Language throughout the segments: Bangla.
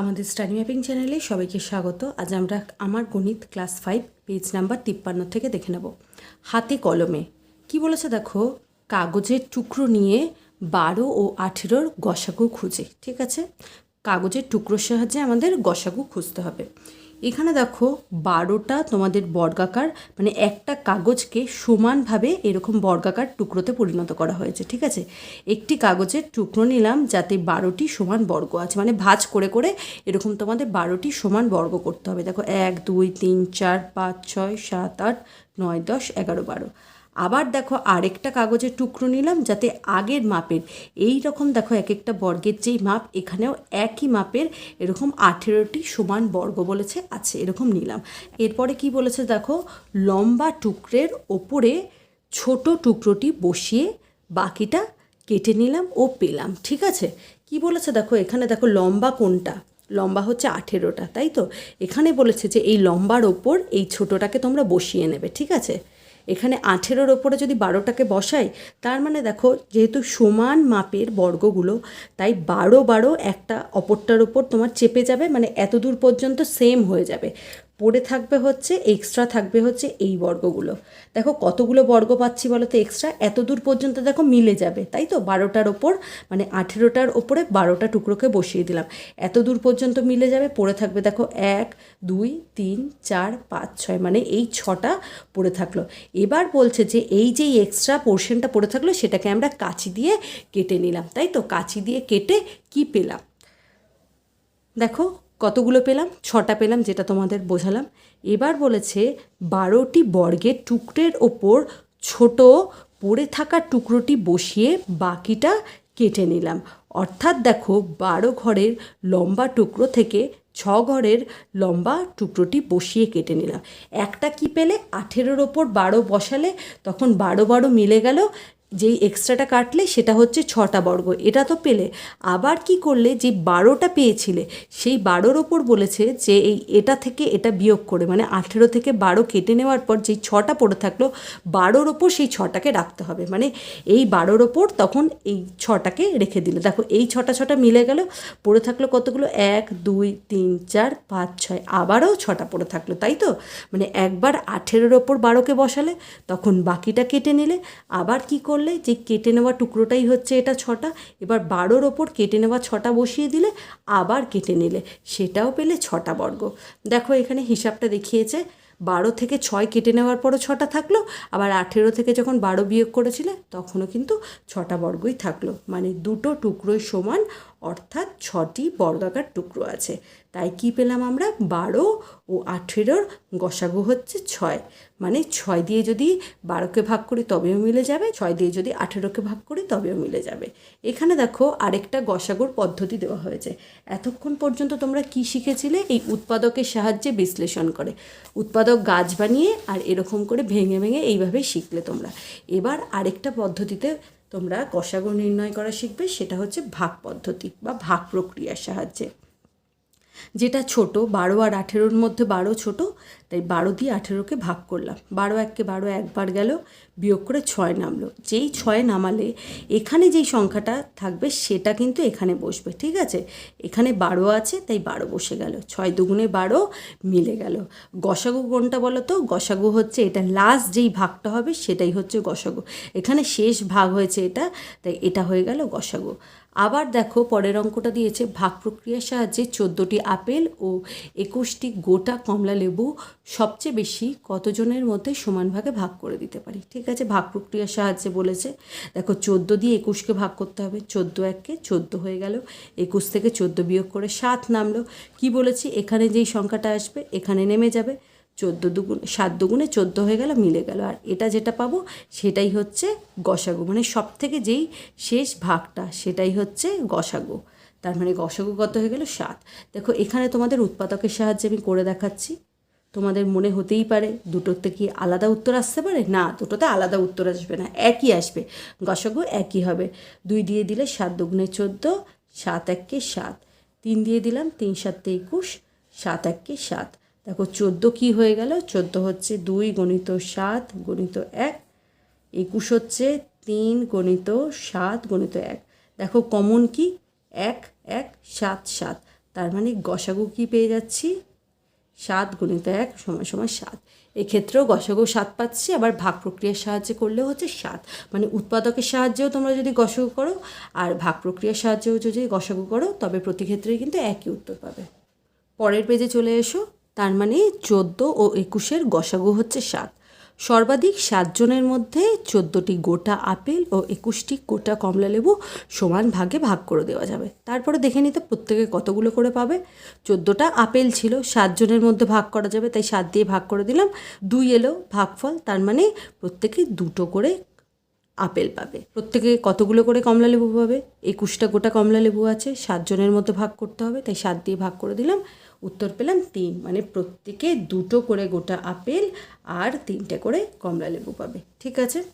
আমাদের স্টাডি ম্যাপিং চ্যানেলে সবাইকে স্বাগত। আজ আমরা আমার গণিত ক্লাস ফাইভ, পেজ নাম্বার তিপ্পান্ন থেকে দেখে নেব। হাতে কলমে। কি বলেছে দেখো? কাগজের টুকরো নিয়ে বারো ও আঠেরোর গসাগু খুঁজে, ঠিক আছে? কাগজের টুকরোর সাহায্যে আমাদের গসাগু খুঁজতে হবে। এখানে দেখো বারোটা তোমাদের বর্গাকার মানে একটা কাগজকে সমানভাবে এরকম বর্গাকার টুকরোতে পরিণত করা হয়েছে, ঠিক আছে? একটি কাগজের টুকরো নিলাম যাতে বারোটি সমান বর্গ আছে মানে ভাজ করে করে এরকম তোমাদের বারোটি সমান বর্গ করতে হবে। দেখো এক, দুই, তিন, চার, পাঁচ, ছয়, সাত, আট, নয়, দশ, এগারো, বারো। আবার দেখো আরেকটা কাগজের টুকরো নিলাম যাতে আগের মাপের, এই রকম দেখো এক একটা বর্গের যেই মাপ, এখানেও একই মাপের এরকম আঠেরোটি সমান বর্গ বলেছে, আছে, এরকম নিলাম। এরপরে কি বলেছে দেখো, লম্বা টুকরের ওপরে ছোট টুকরোটি বসিয়ে বাকিটা কেটে নিলাম ও পেলাম, ঠিক আছে? কি বলেছে দেখো, এখানে দেখো লম্বা কোনটা? লম্বা হচ্ছে আঠেরোটা, তাই তো? এখানে বলেছে যে এই লম্বার ওপর এই ছোটোটাকে তোমরা বসিয়ে নেবে, ঠিক আছে? এখানে আঠেরোর ওপরে যদি বারোটাকে বসাই, তার মানে দেখো যেহেতু সমান মাপের বর্গগুলো, তাই বারো বারো একটা অপরটার ওপর তোমার চেপে যাবে মানে এত দূর পর্যন্ত সেম হয়ে যাবে। পড়ে থাকবে হচ্ছে এক্সট্রা থাকবে হচ্ছে এই বর্গগুলো। দেখো কতগুলো বর্গ পাচ্ছি বলো তো এক্সট্রা এত দূর পর্যন্ত দেখো মিলে যাবে, তাই তো? বারোটার ওপর মানে আঠেরোটার ওপরে বারোটা টুকরোকে বসিয়ে দিলাম। এত দূর পর্যন্ত মিলে যাবে, পড়ে থাকবে দেখো এক, দুই, তিন, চার, পাঁচ, ছয় মানে এই ছটা পড়ে থাকল। এবার বলছে যে এই যে এক্সট্রা পোর্শনটা পড়ে থাকল, সেটাকে আমরা কাঁচি দিয়ে কেটে নিলাম, তাই তো? কাঁচি দিয়ে কেটে কি পেলাম? দেখো কতগুলো পেলাম? ছটা পেলাম যেটা তোমাদের বোঝালাম। এবার বলেছে বারোটি বর্গের টুকরের ওপর ছোট পড়ে থাকা টুকরোটি বসিয়ে বাকিটা কেটে নিলাম। অর্থাৎ দেখো, বারো ঘরের লম্বা টুকরো থেকে ছ ঘরের লম্বা টুকরোটি বসিয়ে কেটে নিলাম। একটা কি পেলে? আঠেরোর ওপর বারো বসালে তখন বারো বারো মিলে গেল। যেই এক্সট্রাটা কাটলে সেটা হচ্ছে ছটা বর্গ, এটা তো পেলে। আবার কি করলে, যে বারোটা পেয়েছিলে, সেই বারোর ওপর বলেছে যে এই এটা থেকে এটা বিয়োগ করে মানে আঠেরো থেকে বারো কেটে নেওয়ার পর যেই ছটা পড়ে থাকল, বারোর ওপর সেই ছটাকে রাখতে হবে। মানে এই বারোর ওপর তখন এই ছটাকে রেখে দিলে। দেখো, এই ছটা ছটা মিলে গেল, পড়ে থাকল কতগুলো? এক, দুই, তিন, চার, পাঁচ, ছয়, আবারও ছটা পড়ে থাকল, তাই তো? মানে একবার আঠেরোর ওপর বারোকে বসালে, তখন বাকিটা কেটে নিলে, আবার কী কি করলে যে কেটে নেওয়া টুকরোটাই হচ্ছে এটা ছটা, এবার বারোর ওপর কেটে নেওয়া ছটা বসিয়ে দিলে আবার কেটে নিলে, সেটাও পেলে ছটা বর্গ। দেখো এখানে হিসাবটা দেখিয়েছে, বারো থেকে ছয় কেটে নেওয়ার পরও ছটা থাকল, আবার আঠেরো থেকে যখন বারো বিয়োগ করেছিলে তখনও কিন্তু ছটা বর্গই থাকল। মানে দুটো টুকরোই সমান অর্থাৎ ছটি বর্গাকার টুকরো আছে। তাই কি পেলাম আমরা? বারো ও আঠেরোর গসাগু হচ্ছে ছয়। মানে ছয় দিয়ে যদি বারোকে ভাগ করি তবেও মিলে যাবে, ছয় দিয়ে যদি আঠেরোকে ভাগ করি তবেও মিলে যাবে। এখানে দেখো আরেকটা গসাগুর পদ্ধতি দেওয়া হয়েছে। এতক্ষণ পর্যন্ত তোমরা কি শিখেছিলে? এই উৎপাদকের সাহায্যে বিশ্লেষণ করে। উৎপাদক গাছ বানিয়ে আর এরকম করে ভেঙে ভেঙে এইভাবে শিখলে তোমরা। এবার আরেকটা পদ্ধতিতে তোমরা কষাগুণ নির্ণয় করা শিখবে সেটা হচ্ছে ভাগ পদ্ধতি বা ভাগ প্রক্রিয়ার সাহায্যে। যেটা ছোট, বারো আর আঠেরোর মধ্যে বারো ছোট, তাই বারো দিয়ে আঠেরোকে ভাগ করলাম। বারো এককে বারো একবার গেল, বিয়োগ করে ছয় নামলো। যেই ছয় নামালে এখানে যেই সংখ্যাটা থাকবে সেটা কিন্তু এখানে বসবে, ঠিক আছে? এখানে বারো আছে, তাই বারো বসে গেল। ছয় দুগুণে বারো মিলে গেল। গসাগু কোনটা বলো তো গসাগু হচ্ছে এটা লাস্ট যেই ভাগটা হবে সেটাই হচ্ছে গসাগু। এখানে শেষ ভাগ হয়েছে এটা, তাই এটা হয়ে গেল গসাগু। আবার দেখো, পরের অঙ্কটা দিয়েছে, ভাগ প্রক্রিয়ার সাহায্যে চোদ্দোটি আপেল ও একুশটি গোটা কমলা লেবু সবচেয়ে বেশি কতজনের মধ্যে সমান ভাগে ভাগ করে দিতে পারি? ঠিক আছে, ভাগ প্রক্রিয়ার সাহায্যে বলেছে। দেখো, চোদ্দ দিয়ে একুশকে ভাগ করতে হবে, চোদ্দ এককে চোদ্দ হয়ে গেল, একুশ থেকে চোদ্দ বিয়োগ করে সাত নামলো। কি বলেছি? এখানে যেই সংখ্যাটা আসবে, এখানে নেমে যাবে। চোদ্দ দুগুণ, সাত দুগুণে চোদ্দ হয়ে গেল, মিলে গেল। আর এটা যেটা পাবো, সেটাই হচ্ছে গসাগু। মানে সব থেকে যেই শেষ ভাগটা, সেটাই হচ্ছে গসাগু। তার মানে গসাগু কত হয়ে গেল? সাত। দেখো, এখানে তোমাদের উৎপাদকের সাহায্যে আমি করে দেখাচ্ছি। তোমাদের মনে হতেই পারে, দুটোতে কি আলাদা উত্তর আসতে পারে? না, দুটোতে আলাদা উত্তর আসবে না, একই আসবে। গসাগু একই হবে। দুই দিয়ে দিলে সাত দুগুণে চোদ্দ, সাত এককে সাত। তিন দিয়ে দিলাম, তিন সাততে একুশ, সাত এককে সাত। দেখো চোদ্দ কী হয়ে গেল? চোদ্দ হচ্ছে দুই গণিত সাত গণিত এক, একুশ হচ্ছে তিন গণিত সাত গণিত এক। দেখো কমন কি? এক এক, সাত সাত। তার মানে গসাগু কি পেয়ে যাচ্ছি? সাত গণিত এক সময় সময় সাত। এক্ষেত্রেও গসাগু সাত পাচ্ছি, আবার ভাগ প্রক্রিয়ার সাহায্যে করলেও হচ্ছে সাত। মানে উৎপাদকের সাহায্যেও তোমরা যদি গসাগু করো, আর ভাগ প্রক্রিয়ার সাহায্যেও যদি গসাগু করো, তবে প্রতি ক্ষেত্রেই কিন্তু একই উত্তর পাবে। পরের পেজে চলে এসো। তার মানে চোদ্দ ও একুশের গসাগু হচ্ছে সাত। সর্বাধিক সাতজনের মধ্যে চোদ্দোটি গোটা আপেল ও একুশটি গোটা কমলা লেবু সমান ভাগে ভাগ করে দেওয়া যাবে। তারপরে দেখে নিতে প্রত্যেকে কতগুলো করে পাবে। চোদ্দোটা আপেল ছিল সাতজনের মধ্যে ভাগ করা যাবে, তাই সাত দিয়ে ভাগ করে দিলাম। দুই এলো ভাগফল, তার মানে প্রত্যেকে দুটো করে আপেল পাবে। প্রত্যেকে কতগুলো করে কমলা লেবু পাবে? একুশটা গোটা কমলা লেবু আছে সাতজনের মধ্যে ভাগ করতে হবে, তাই সাত দিয়ে ভাগ করে দিলাম। উত্তর পেলাম তিন। মানে প্রত্যেকে দুটো করে গোটা আপেল আর তিনটে করে কমলা লেবু পাবে। ঠিক আছে?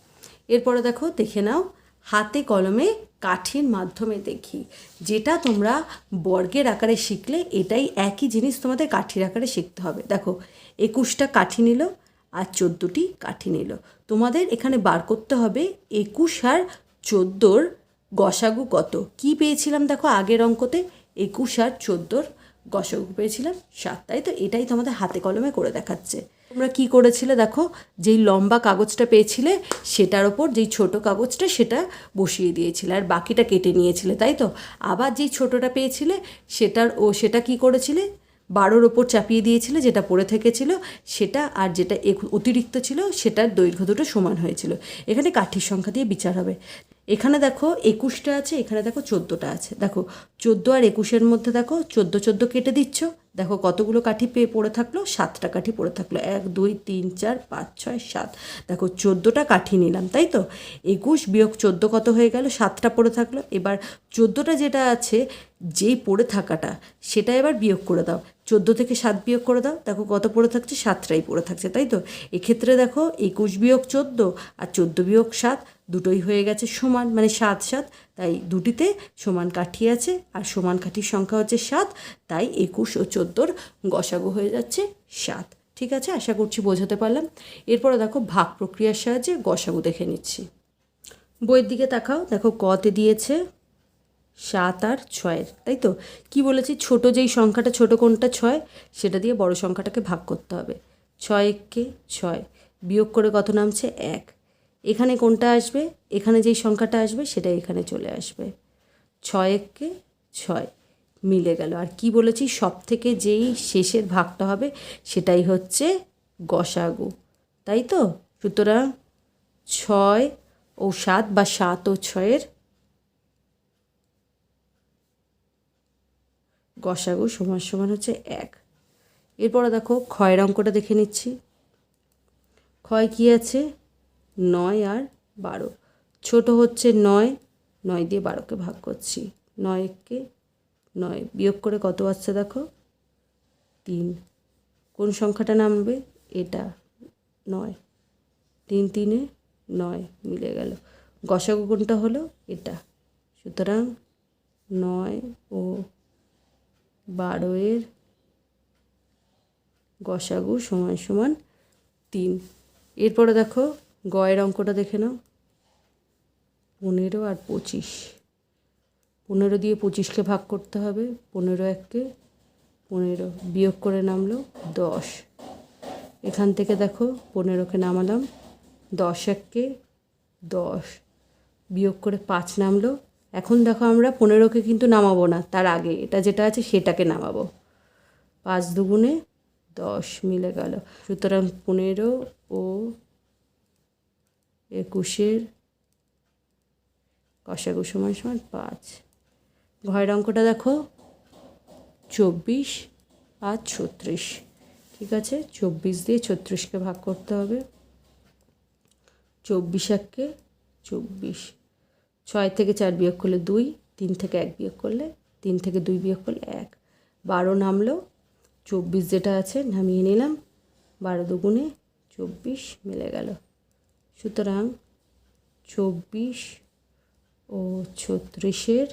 এরপরে দেখো, দেখে নাও। হাতে কলমে কাঠির মাধ্যমে দেখি। যেটা তোমরা বর্গের আকারে শিখলে, এটাই একই জিনিস তোমাদের কাঠির আকারে শিখতে হবে। দেখো, একুশটা কাঠি নিল আর চোদ্দোটি কাঠি নিল। তোমাদের এখানে বার করতে হবে একুশ আর চোদ্দোর গসাগু কত? কি পেয়েছিলাম দেখো আগের অঙ্কতে? একুশ আর চোদ্দোর গসাগু পেয়েছিলাম সাত তাই তো এটাই তোমাদের হাতে কলমে করে দেখাচ্ছে। তোমরা কি করেছিলে দেখো, যেই লম্বা কাগজটা পেয়েছিলে, সেটার ওপর যেই ছোট কাগজটা, সেটা বসিয়ে দিয়েছিলে আর বাকিটা কেটে নিয়েছিলে, তাই তো? আবার যেই ছোটটা পেয়েছিলে, সেটার ও সেটা কি করেছিলে? বারোর ওপর চাপিয়ে দিয়েছিলে, যেটা পড়ে থেকেছিল, সেটা আর যেটা অতিরিক্ত ছিল, সেটার দৈর্ঘ্য দুটো সমান হয়েছিল। এখানে কাঠির সংখ্যা দিয়ে বিচার হবে। এখানে দেখো একুশটা আছে, এখানে দেখো চোদ্দোটা আছে। দেখো, চোদ্দ আর একুশের মধ্যে দেখো চোদ্দ চোদ্দ কেটে দিচ্ছ। দেখো কতগুলো কাঠি পেয়ে পড়ে থাকল? সাতটা কাঠি পড়ে থাকল। এক, দুই, তিন, চার, পাঁচ, ছয়, সাত। দেখো চোদ্দোটা কাঠি নিলাম, তাই তো? একুশ বিয়োগ চোদ্দ কত হয়ে গেল? সাতটা পড়ে থাকল। এবার চোদ্দোটা যেটা আছে, যেই পড়ে থাকাটা, সেটা এবার বিয়োগ করে দাও। চোদ্দ থেকে সাত বিয়োগ করে দাও। দেখো কত পড়ে থাকছে? সাতটাই পড়ে থাকছে, তাই তো? এক্ষেত্রে দেখো একুশ বিয়োগ চোদ্দ আর চোদ্দ বিয়োগ সাত। দুটোই হয়ে গেছে সমান মানে সাত সাত। তাই দুটিতে সমান কাঠি আছে আর সমান কাঠির সংখ্যা হচ্ছে সাত, তাই একুশ ও চোদ্দোর গসাগু হয়ে যাচ্ছে সাত। ঠিক আছে? আশা করছি বোঝাতে পারলাম। এরপরে দেখো ভাগ প্রক্রিয়ার সাহায্যে গসাগু দেখে নিচ্ছি। বইয়ের দিকে তাকাও। দেখো কতে দিয়েছে সাত আর ছয়ের, তাই তো? কি বলেছি? ছোট যেই সংখ্যাটা ছোট কোনটা ছয়? সেটা দিয়ে বড় সংখ্যাটাকে ভাগ করতে হবে। ছয় এককে ছয়। বিয়োগ করে কত নামছে? এক। এখানে কোনটা আসবে? এখানে যেই সংখ্যাটা আসবে, সেটা এখানে চলে আসবে। ছয় এককে ছয় মিলে গেল। আর কি বলেছি? সব থেকে যেই শেষের ভাগটা হবে, সেটাই হচ্ছে গসাগু। তাই তো? সুতরাং ছয় ও সাত বা সাত ও ছয়ের গসাগু সমান সমান হচ্ছে এক। এরপরে দেখো, ক্ষয়ের অঙ্কটা দেখে নিচ্ছি। ক্ষয় কী আছে? নয় আর বারো। ছোট হচ্ছে নয় নয় দিয়ে বারোকে ভাগ করছি। নয় এককে নয়। বিয়োগ করে কত আসছে দেখো? তিন। কোন সংখ্যাটা নামবে? এটা। নয়। তিন তিনে নয় মিলে গেল। গসাগু কোনটা হলো? এটা। সুতরাং নয় ও বারোয়ের গসাগু সমান সমান তিন। এরপরে দেখো গয়ের অঙ্কটা দেখে নাও। পনেরো আর পঁচিশ। পনেরো দিয়ে পঁচিশকে ভাগ করতে হবে। পনেরো এককে পনেরো বিয়োগ করে নামলো দশ। এখান থেকে দেখো পনেরোকে নামালাম। দশ এককে দশ বিয়োগ করে পাঁচ নামলো। এখন দেখো আমরা পনেরোকে কিন্তু নামাবো না, তার আগে এটা যেটা আছে সেটাকে নামাবো। পাঁচ দুগুণে দশ মিলে গেল। সুতরাং পনেরো ও একুশের কষাগু সমান সমান পাঁচ। ঘরের অঙ্কটা দেখো। চব্বিশ আর ছত্রিশ। ঠিক আছে? চব্বিশ দিয়ে ছত্রিশকে ভাগ করতে হবে। চব্বিশ এককে চব্বিশ। ছয় থেকে চার বিয়োগ করলে দুই, তিন থেকে এক বিয়োগ করলে তিন থেকে দুই বিয়োগ করলে এক। বারো নামলো। চব্বিশ যেটা আছে, নামিয়ে নিলাম। বারো দুগুণে চব্বিশ মিলে গেল। সুতরাং চব্বিশ ও ছত্রিশের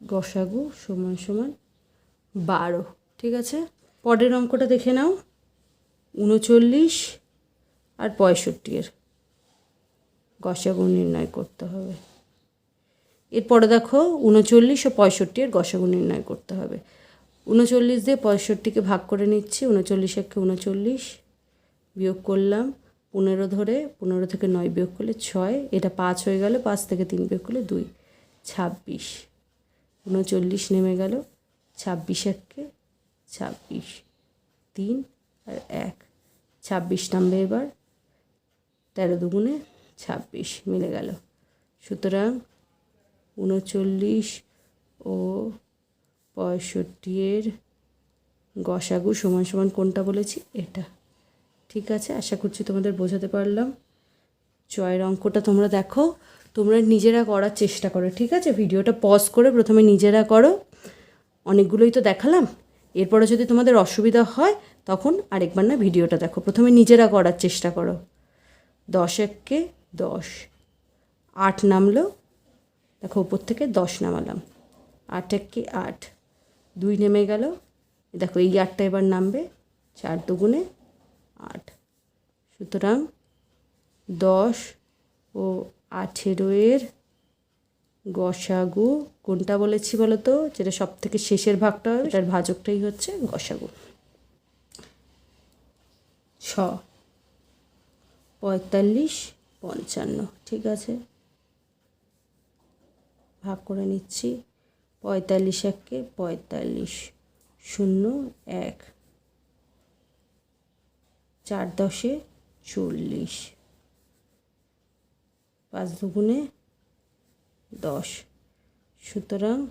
গসাগু সমান সমান বারো, ঠিক আছে? পরের অঙ্কটা দেখে নাও। উনচল্লিশ আর পঁয়ষট্টির গসাগু নির্ণয় করতে হবে। এরপরে দেখো, উনচল্লিশ ও পঁয়ষট্টি এর গসাগু নির্ণয় করতে হবে। উনচল্লিশ দিয়ে পঁয়ষট্টিকে ভাগ করে নিচ্ছি। উনচল্লিশ একে উনচল্লিশ বিয়োগ করলাম। পনেরো ধরে, পনেরো থেকে নয় বিয়োগ করলে ছয়, এটা পাঁচ হয়ে গেল, পাঁচ থেকে তিন বিয়োগ করলে দুই, ছাব্বিশ। উনচল্লিশ নেমে গেল, ছাব্বিশ এককে ছাব্বিশ, তিন আর এক, ছাব্বিশ নামবে এবার, তেরো দুগুণে ছাব্বিশ মিলে গেল। সুতরাং উনচল্লিশ ও পঁয়ষট্টি এর গসাগু সমান সমান কোনটা বলেছি? এটা। ঠিক আছে, আশা করছি তোমাদের বোঝাতে পারলাম। জয়ের অঙ্কটা তোমরা দেখো, তোমরা নিজেরা করার চেষ্টা করো, ঠিক আছে? ভিডিওটা পজ করে প্রথমে নিজেরা করো। অনেকগুলোই তো দেখালাম। এরপরে যদি তোমাদের অসুবিধা হয়, তখন আরেকবার না ভিডিওটা দেখো। প্রথমে নিজেরা করার চেষ্টা করো। দশ এককে দশ। আট নামলো। দেখো, উপর থেকে দশ নামালাম। আট এককে আট। দুই নেমে গেল। দেখো, এই আটটা এবার নামবে। চার দুগুণে আট। সুতরাং দশ ও আঠেরো এর গসাগু কোনটা বলেছি বলো তো যেটা সব থেকে শেষের ভাগটা এটার ভাজকটাই হচ্ছে গসাগু। ছ, পঁয়তাল্লিশ, পঞ্চান্ন, ঠিক আছে? ভাগ করে নিচ্ছি। পঁয়তাল্লিশ এককে পঁয়তাল্লিশ, শূন্য, এক। চার দশে চল্লিশ। পাঁচ দুগুণে দশ। সুতরাং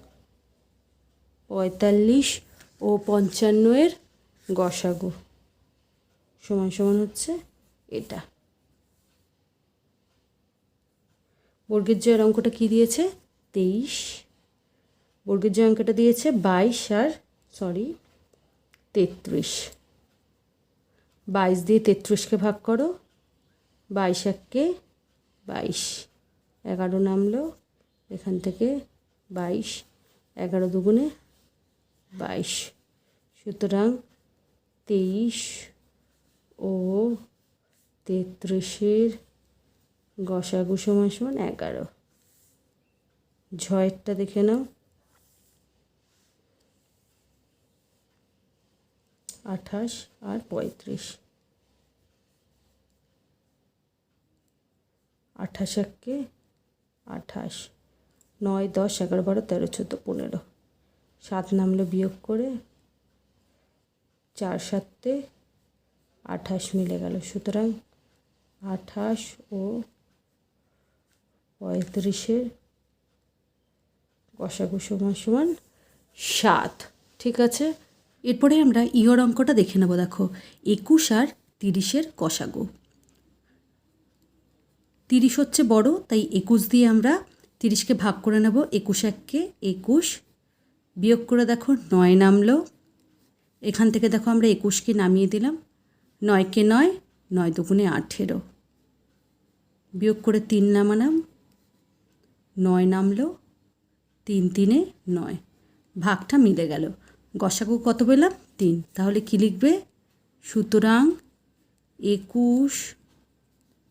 পঁয়তাল্লিশ ও পঞ্চান্ন এর গসাগু। সমান সমান হচ্ছে এটা। বর্গের জয়ের অঙ্কটা কী দিয়েছে? তেইশ। বর্গের জয় অঙ্কটা দিয়েছে বাইশ আর, সরি, তেত্রিশ। বাইশ দিয়ে তেত্রিশকে ভাগ করো। বাইশ এককে বাইশ। এগারো নামলো। এখান থেকে বাইশ। এগারো দুগুণে বাইশ। সুতরাং তেইশ ও তেত্রিশের গসাগু সমান সমান এগারো। ঝয়েরটা দেখে নাও। আঠাশ আর পঁয়ত্রিশ। আঠাশ একে আঠাশ। নয়, দশ, এগারো, বারো, তেরো, চোদ্দ, পনেরো। সাত নামলো বিয়োগ করে চার সাতে আঠাশ মিলে গেল। সুতরাং আঠাশ ও পঁয়ত্রিশের গসাগু সমান সমান সাত। ঠিক আছে? এরপরে আমরা ইয়র অঙ্কটা দেখে নেব, দেখো। একুশ আর তিরিশের কষাগো তিরিশ হচ্ছে বড়, তাই একুশ দিয়ে আমরা তিরিশকে ভাগ করে নেব। একুশ এককে একুশ বিয়োগ করে দেখো, নয় নামলো। এখান থেকে দেখো আমরা একুশকে নামিয়ে দিলাম। নয়কে নয় নয় দুগুণে আঠেরো। বিয়োগ করে তিন নামালাম। নয় নামলো, তিন তিনে নয়। ভাগটা মিলে গেল। গসাগু কত পেলাম? তিন। তাহলে কী লিখবে? সুতরাং একুশ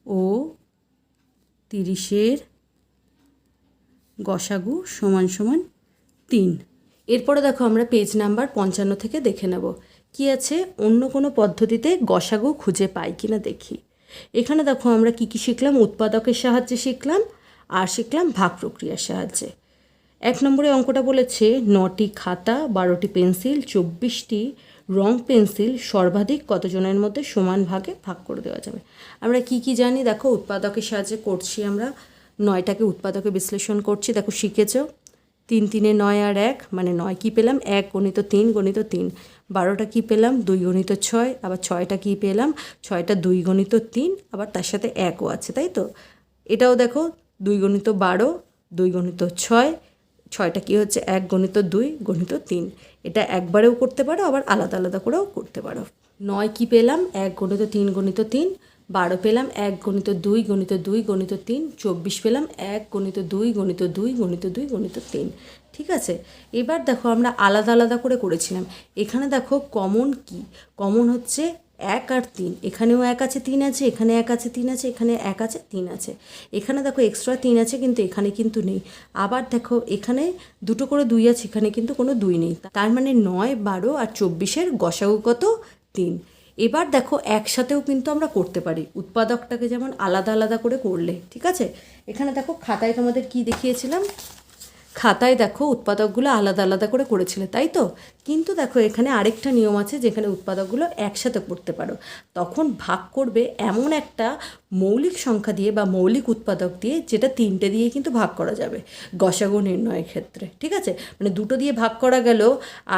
ও তিরিশের গসাগু সমান সমান তিন। এরপরে দেখো আমরা পেজ নাম্বার পঞ্চান্ন থেকে দেখে নেব। কি আছে? অন্য কোনো পদ্ধতিতে গসাগু খুঁজে পাই কি না দেখি। এখানে দেখো আমরা কি কি শিখলাম? উৎপাদকের সাহায্যে শিখলাম, আর শিখলাম ভাগ প্রক্রিয়ার সাহায্যে। এক নম্বরে অঙ্কটা বলেছে, নটি খাতা, বারোটি পেন্সিল, চব্বিশটি রং পেন্সিল, সর্বাধিক কতজনের মধ্যে সমান ভাগে ভাগ করে দেওয়া যাবে? আমরা কি কি জানি? দেখো, উৎপাদকের সাহায্যে করছি আমরা। নয়টাকে উৎপাদকে বিশ্লেষণ করছি। দেখো, শিখেছ? তিন, তিনে নয় আর এক মানে নয় কি পেলাম? এক গণিত তিন গণিত তিন। বারোটা কি পেলাম? দুই গণিত ছয়, আবার ছয়টা কি পেলাম? ছয়টা দুই গণিত তিন, আবার তার সাথে একও আছে, তাই তো? এটাও দেখো, দুই গণিত বারো, দুই গণিত ছয় ছয়টা কী হচ্ছে? এক গণিত দুই, গণিত তিন। এটা একবারেও করতে পারো, আবার আলাদা আলাদা করেও করতে পারো। নয় কি পেলাম? এক গণিত তিন গণিত তিন। বারো পেলাম? এক গণিত দুই গণিত দুই, গণিত তিন। চব্বিশ পেলাম? এক গণিত দুই গণিত দুই গণিত দুই, গণিত তিন। ঠিক আছে? এবার দেখো আমরা আলাদা আলাদা করে করেছিলাম। এখানে দেখো কমন কি? কমন হচ্ছে এক আর তিন। এখানেও এক আছে, তিন আছে, এখানে এক আছে, তিন আছে, এখানে এক আছে, তিন আছে। এখানে দেখো এক্সট্রা তিন আছে কিন্তু এখানে কিন্তু নেই। আবার দেখো এখানে দুটো করে দুই আছে, এখানে কিন্তু কোনো দুই নেই। তার মানে নয়, বারো আর চব্বিশের গসাগু তিন। এবার দেখো একসাথেও কিন্তু আমরা করতে পারি। উৎপাদকটাকে যেমন আলাদা আলাদা করে করলে, ঠিক আছে? এখানে দেখো খাতায় তোমাদের কি দেখিয়েছিলাম? খাতায় দেখো উৎপাদকগুলো আলাদা আলাদা করে করেছিলে, তাই তো? কিন্তু দেখো এখানে আরেকটা নিয়ম আছে যেখানে উৎপাদকগুলো একসাথে করতে পারো। তখন ভাগ করবে এমন একটা মৌলিক সংখ্যা দিয়ে বা মৌলিক উৎপাদক দিয়ে যেটা তিনটে দিয়ে কিন্তু ভাগ করা যাবে, গসাগু নির্ণয়ের ক্ষেত্রে, ঠিক আছে? মানে দুটো দিয়ে ভাগ করা গেল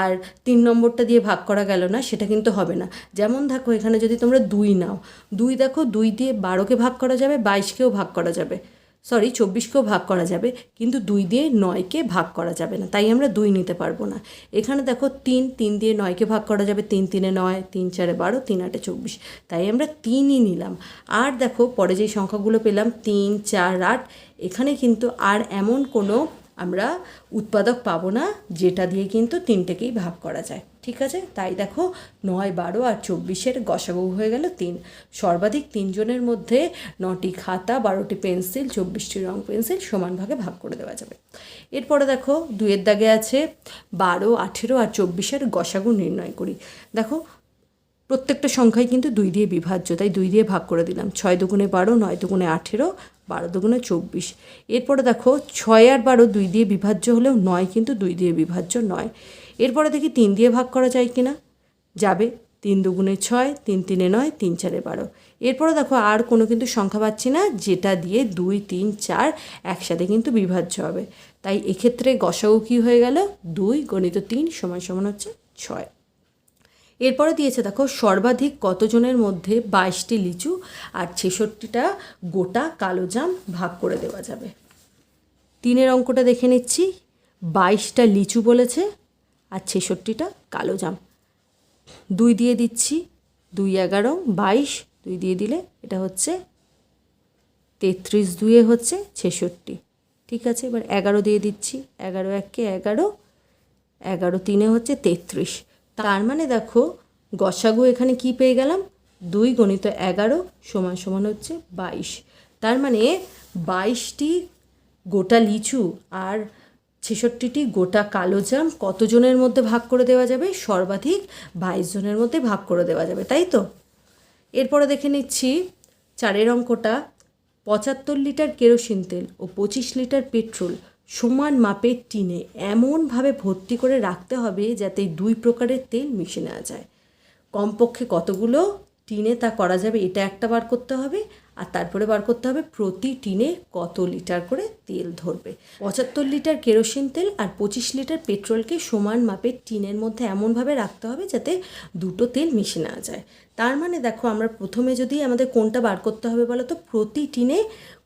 আর তিন নম্বরটা দিয়ে ভাগ করা গেল না, সেটা কিন্তু হবে না। যেমন দেখো এখানে যদি তোমরা দুই নাও, দুই দেখো দুই দিয়ে বারোকে ভাগ করা যাবে, বাইশকেও ভাগ করা যাবে। সরি চব্বিশকেও ভাগ করা যাবে, কিন্তু দুই দিয়ে নয়কে ভাগ করা যাবে না, তাই আমরা দুই নিতে পারব না। এখানে দেখো তিন তিন দিয়ে নয়কে ভাগ করা যাবে, তিন, তিনে নয়, তিন, চারে বারো, তিন, আটে চব্বিশ, তাই আমরা তিনই নিলাম। আর দেখো, পরে যেই সংখ্যাগুলো পেলাম, তিন, চার, আট, এখানে কিন্তু আর এমন কোনো আমরা উৎপাদক পাবো না, যেটা দিয়ে কিন্তু তিনটেকেই ভাগ করা যায়। ঠিক আছে? তাই দেখো, নয়, বারো আর চব্বিশের গসাগু হয়ে গেল তিন। সর্বাধিক তিনজনের মধ্যে নটি খাতা, বারোটি পেন্সিল, চব্বিশটি রং পেন্সিল সমান ভাগে ভাগ করে দেওয়া যাবে। এরপরে দেখো দুয়ের দাগে আছে বারো, আঠেরো আর চব্বিশের গসাগু নির্ণয় করি। দেখো, প্রত্যেকটা সংখ্যাই কিন্তু দুই দিয়ে বিভাজ্য, তাই দুই দিয়ে ভাগ করে দিলাম। ছয় দুগুণে বারো, নয় দুগুণে আঠেরো বারো দুগুণে চব্বিশ। এরপরে দেখো, ছয় আর বারো দুই দিয়ে বিভাজ্য হলেও নয় কিন্তু দুই দিয়ে বিভাজ্য নয়। এরপরে দেখি তিন দিয়ে ভাগ করা যায় কি না যাবে তিন দুগুণে ছয়, তিন তিনে নয়, তিন চারে বারো। এরপরে দেখো, আর কোনো কিন্তু সংখ্যা পাচ্ছি না, যেটা দিয়ে দুই, তিন, চার একসাথে কিন্তু বিভাজ্য হবে। তাই এক্ষেত্রে গসাগু কী হয়ে গেল? দুই, গণিত তিন সমান সমান হচ্ছে ছয়। এরপরে দিয়েছে, দেখো, সর্বাধিক কতজনের মধ্যে বাইশটি লিচু আর ছেষট্টিটা গোটা কালো জাম ভাগ করে দেওয়া যাবে। তিনের অঙ্কটা দেখে নিচ্ছি। বাইশটা লিচু বলেছে আর ছেষট্টিটা কালো জাম। দুই দিয়ে দিচ্ছি, দুই এগারো, বাইশ, দুই দিয়ে দিলে এটা হচ্ছে তেত্রিশ, দুয়ে হচ্ছে ছেষট্টি। ঠিক আছে, এবার এগারো দিয়ে দিচ্ছি, এগারো এককে এগারো এগারো তিনে হচ্ছে তেত্রিশ। তার মানে দেখো, গসাগু এখানে কি পেয়ে গেলাম? দুই গণিত এগারো সমান সমান হচ্ছে বাইশ। তার মানে বাইশটি গোটা লিচু আর ছেষট্টিটি গোটা কালো জাম কতজনের মধ্যে ভাগ করে দেওয়া যাবে? সর্বাধিক বাইশ জনের মধ্যে ভাগ করে দেওয়া যাবে, তাই তো? এরপরে দেখে নিচ্ছি চারের অঙ্কটা পঁচাত্তর লিটার কেরোসিন তেল ও পঁচিশ লিটার পেট্রোল। সমান মাপের টিনে এমনভাবে ভর্তি করে রাখতে হবে যাতে দুই প্রকারের তেল মিশে নেওয়া যায়। কমপক্ষে কতগুলো টিনে তা করা যাবে এটা একটা বার করতে হবে, আর তারপরে বার করতে হবে প্রতি টিনে কত লিটার করে তেল ধরবে। পঁচাত্তর লিটার কেরোসিন তেল আর পঁচিশ লিটার পেট্রোলকে সমান মাপের টিনের মধ্যে এমনভাবে রাখতে হবে যাতে দুটো তেল মিশে নেওয়া যায়। তার মানে দেখো, আমরা প্রথমে যদি আমাদের কোনটা বার করতে হবে বলো তো, প্রতি টিনে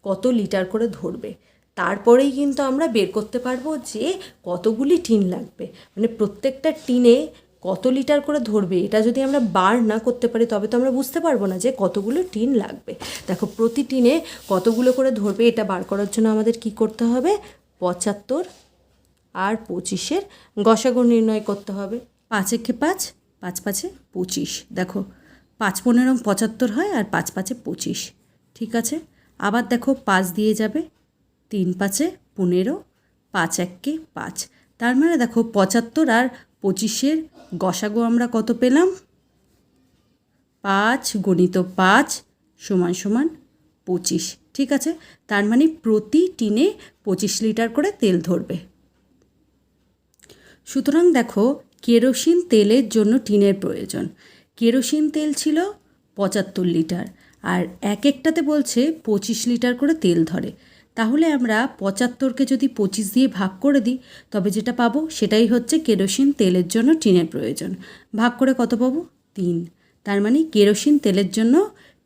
কত লিটার করে ধরবে। তারপরেই কিন্তু আমরা বের করতে পারব যে কতগুলি টিন লাগবে। মানে প্রত্যেকটা টিনে কত লিটার করে ধরবে, এটা যদি আমরা বার না করতে পারি তবে তো আমরা বুঝতে পারব না যে কতগুলো টিন লাগবে। দেখো, প্রতি টিনে কতগুলো করে ধরবে, এটা বার করার জন্য আমাদের কি করতে হবে? পঁচাত্তর আর পঁচিশের গসাগু নির্ণয় করতে হবে। পাঁচ একে পাঁচ পাঁচ পাঁচে পঁচিশ। দেখো, পাঁচ পনেরো, পঁচাত্তর হয় আর পাঁচ পাঁচে পঁচিশ। ঠিক আছে? আবার দেখো, পাঁচ দিয়ে যাবে। তিন পাঁচে পনেরো, পাঁচ এককে পাঁচ। তার মানে দেখো পঁচাত্তর আর পঁচিশের গসাগু আমরা কত পেলাম? পাঁচ গণিত পাঁচ সমান সমান পঁচিশ। ঠিক আছে? তার মানে প্রতি টিনে পঁচিশ লিটার করে তেল ধরবে। সুতরাং দেখো কেরোসিন তেলের জন্য টিনের প্রয়োজন। কেরোসিন তেল ছিল পঁচাত্তর লিটার আর এক একটাতে বলছে পঁচিশ লিটার করে তেল ধরে। তাহলে আমরা পঁচাত্তরকে যদি পঁচিশ দিয়ে ভাগ করে দিই, তবে যেটা পাবো সেটাই হচ্ছে কেরোসিন তেলের জন্য টিনের প্রয়োজন। ভাগ করে কত পাবো? তিন। তার মানে কেরোসিন তেলের জন্য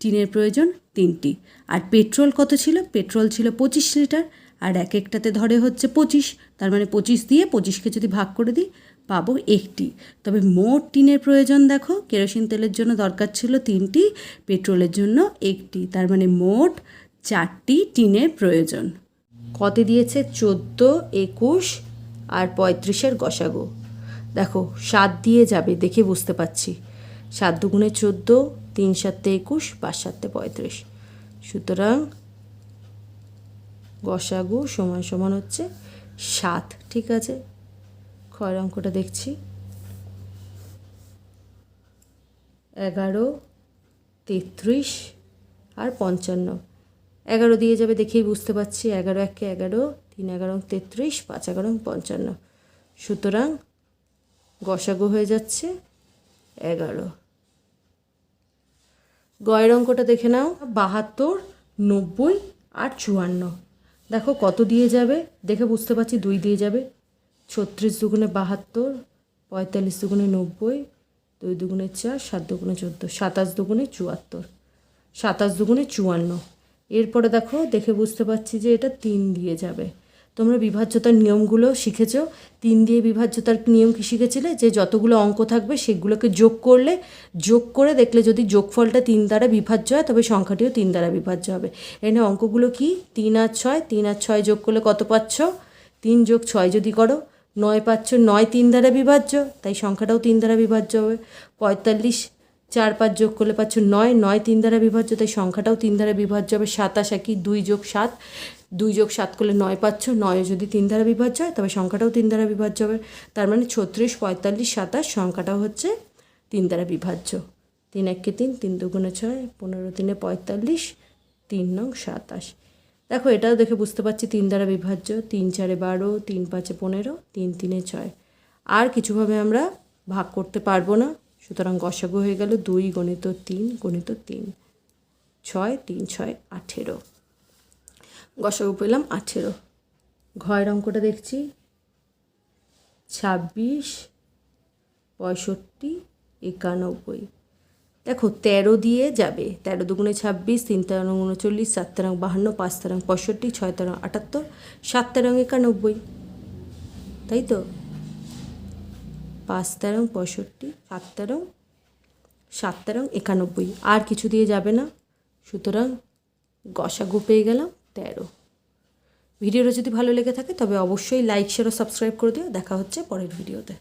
টিনের প্রয়োজন তিনটি। আর পেট্রোল কত ছিল? পেট্রোল ছিল পঁচিশ লিটার, আর এক একটাতে ধরে হচ্ছে পঁচিশ। তার মানে পঁচিশ দিয়ে পঁচিশকে যদি ভাগ করে দিই, পাবো একটি। তবে মোট টিনের প্রয়োজন দেখো, কেরোসিন তেলের জন্য দরকার ছিল তিনটি, পেট্রোলের জন্য একটি। তার মানে মোট চারটি টিনের প্রয়োজন। কতে দিয়েছে? চোদ্দ, একুশ আর পঁয়ত্রিশের গসাগো। দেখো, সাত দিয়ে যাবে, দেখে বুঝতে পারছি। সাত দুগুণে চোদ্দ, তিন সাতে একুশ, পাঁচ সাতে পঁয়ত্রিশ। সুতরাং গসাগু সমান সমান হচ্ছে সাত, ঠিক আছে? খয়ের অঙ্কটা দেখছি। এগারো, তেত্রিশ আর পঞ্চান্ন। এগারো দিয়ে যাবে দেখেই বুঝতে পারছি, এগারো একে এগারো, তিন এগারো, তেত্রিশ, পাঁচ এগারো, পঞ্চান্ন। সুতরাং গসাগো হয়ে যাচ্ছে এগারো। গয়ের অঙ্কটা দেখে নাও, বাহাত্তর, নব্বই আর চুয়ান্ন। দেখো কত দিয়ে যাবে, দেখে বুঝতে পারছি দুই দিয়ে যাবে। ছত্রিশ দুগুণে বাহাত্তর, পঁয়তাল্লিশ দুগুণে নব্বই, দুই দুগুণে চার, সাত দুগুণে চোদ্দ, সাতাশ দুগুণে চুয়াত্তর, সাতাশ দুগুণে চুয়ান্ন। এরপরে দেখো, দেখে বুঝতে পারছি যে এটা তিন দিয়ে যাবে। তোমরা বিভাজ্যতার নিয়মগুলো শিখেছো। তিন দিয়ে বিভাজ্যতার নিয়ম কি শিখেছিলে? যে যতগুলো অঙ্ক থাকবে সেগুলোকে যোগ করলে, যোগ করে দেখলে যদি যোগফলটা তিন দ্বারা বিভাজ্য হয়, তবে সংখ্যাটিও তিন দ্বারা বিভাজ্য হবে। এখানে অঙ্কগুলো কি? তিন আর ছয়, তিন আর ছয় যোগ করলে কত পাচ্ছ? তিন যোগ ছয় যদি করো, নয় পাচ্ছ, নয় তিন দ্বারা বিভাজ্য, তাই সংখ্যাটাও তিন দ্বারা বিভাজ্য হবে। পঁয়তাল্লিশ চার পাঁচ যোগ করলে পাচ্ছ নয়। নয় তিন দ্বারা বিভাজ্য, তাই সংখ্যাটাও তিন দ্বারা বিভাজ্য হবে। সাতাশ একই দুই যোগ সাত। দুই যোগ সাত করলে নয় পাচ্ছ। নয় যদি তিন দ্বারা বিভাজ্য হয়, তবে সংখ্যাটাও তিন দ্বারা বিভাজ্য হবে। তার মানে ছত্রিশ, পঁয়তাল্লিশ, সাতাশ, সংখ্যাটাও হচ্ছে তিন দ্বারা বিভাজ্য। তিন একে তিন তিন দুগুণে ছয়, পনেরো তিনে পঁয়তাল্লিশ, তিন নং সাতাশ। দেখো, এটাও দেখে বুঝতে পারছি তিন দ্বারা বিভাজ্য। তিন চারে বারো, তিন পাঁচে পনেরো, তিন তিনে ছয়। আর কিছুভাবে আমরা ভাগ করতে পারব না। সুতরাং গসাগু হয়ে গেল দুই গণিত তিন গণিত তিন। ছয় তিন, ছয়, আঠেরো। গসাগু পেলাম আঠেরো। ঘয়ের অঙ্কটা দেখছি। ছাব্বিশ, পঁয়ষট্টি, একানব্বই। দেখো, তেরো দিয়ে যাবে। তেরো দুগুণে ছাব্বিশ, তিন তেরো উনচল্লিশ সাত তেরো বাহান্ন, পাঁচ তেরো পঁয়ষট্টি, ছয় তেরো আটাত্তর, সাত তেরো একানব্বই। তাই তো? পাঁচ তেরো, পঁয়ষট্টি, সাত তেরো সাত তেরো, একানব্বই। আর কিছু দিয়ে যাবে না। সুতরাং গসাগু পেয়ে গেলাম তেরো। ভিডিওটা যদি ভালো লেগে থাকে, তবে অবশ্যই লাইক শেয়ার ও সাবস্ক্রাইব করে দিও। দেখা হচ্ছে পরের ভিডিওতে।